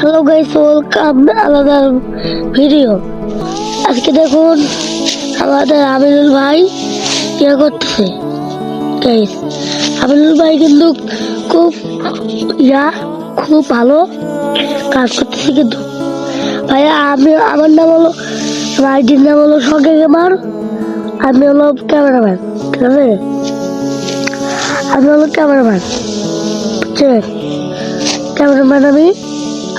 Hello guys welcome আলাদা video আজকে দেখুন আমাদের আমিনুল ভাই ইয়ে করতেছে। গাইস আমিনুল ভাই কিন্তু খুব ইয়া, খুব ভালো কাজ করতেছে কিন্তু। ভাইয়া, আমি, আমার নাম হলো, আমার নাম হলো সঙ্গে গেমার আমি হলো ক্যামেরাম্যান, ঠিক আছে? আমি হলো ক্যামেরাম্যান, বুঝছেন? ক্যামেরাম্যান আমি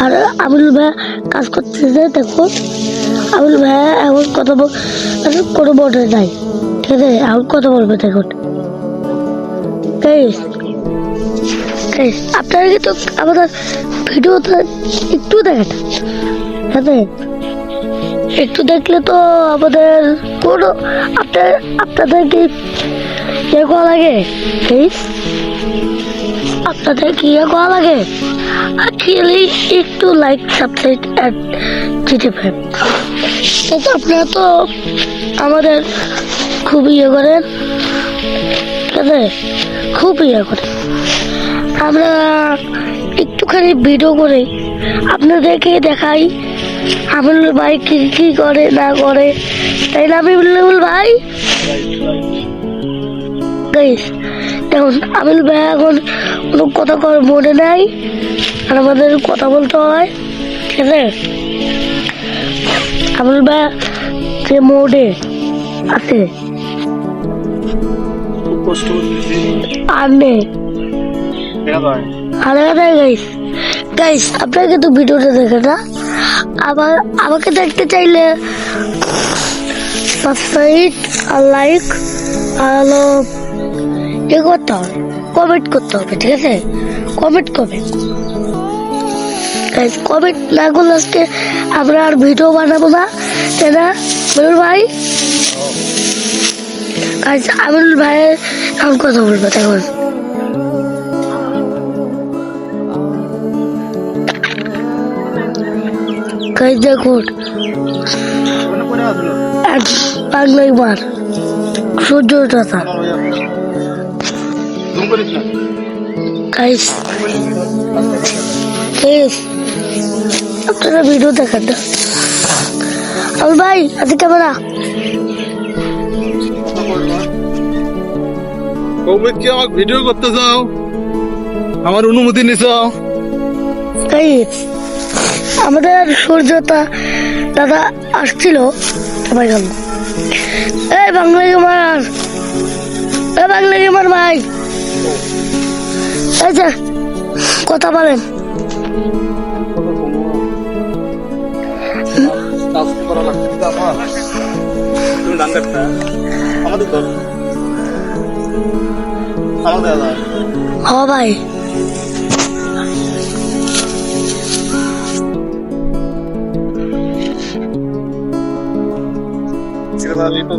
আর আমিনুল ভাইয়া কাজ করতেছে দেখুন আমিনুল ভাইয়া এখন কথা বল কোনো বটে নাই। ঠিক আছে? এখন কথা বলবে দেখুন আপনারা কিন্তু আমাদের ভিডিওটা একটু দেখেন। হ্যাঁ একটু দেখলে তো আমাদের কোনো আপনার আপনাদের কি লাগে? গাইস আপনাদের কি করা লাগে? অ্যাকচুয়ালি একটু লাইক সাবস্ক্রাইব অ্যাড জিতে ফেন কিন্তু আপনারা তো আমাদের খুব ইয়ে করেন। খুব ইয়ে করেন। আমরা একটুখানি ভিডিও করে আপনাদেরকে দেখাই আমিনুল ভাই কি কি করে, না করে। তাই না আমিনুল ভাই? গাইস দেখুন আমিনুল ভাই এখন কোনো কথা কর মনে নাই। আর আমাদের কথা বলতে হয় ঠিক আছে? আমিনুল ভাই যে মোডে আছে। আর নেই। আরে গাইস। গাইস আপনারা কিন্তু ভিডিওটা দেখে না। আবার আমাকে দেখতে চাইলে সাবস্ক্রাইব আর লাইক আর ইয়ে করতে হবে কমেন্ট করতে হবে, ঠিক আছে? কমেন্ট গাইস কমেন্ট না করলে আজকে আমরা আর ভিডিও বানাবো না, তাই না? ময়ূর ভাই। গাইস আমিনুল ভাইয়ের এখন কথা বলব গাইস দেখুন। বাংলায় বার সূর্য গাইস গাইস আপনারা ভিডিও দেখেন না। ভাই আছে ক্যামেরা কবে কি ভিডিও করতে চাও? আমার অনুমতি নিছ। গাইস আমাদের সূর্যতা দাদা আসছিল। সবাই গেল এই বাংলা এই বাংলা গেমার ভাই। এই যে কথা বলেন। হ ভাই। লিটো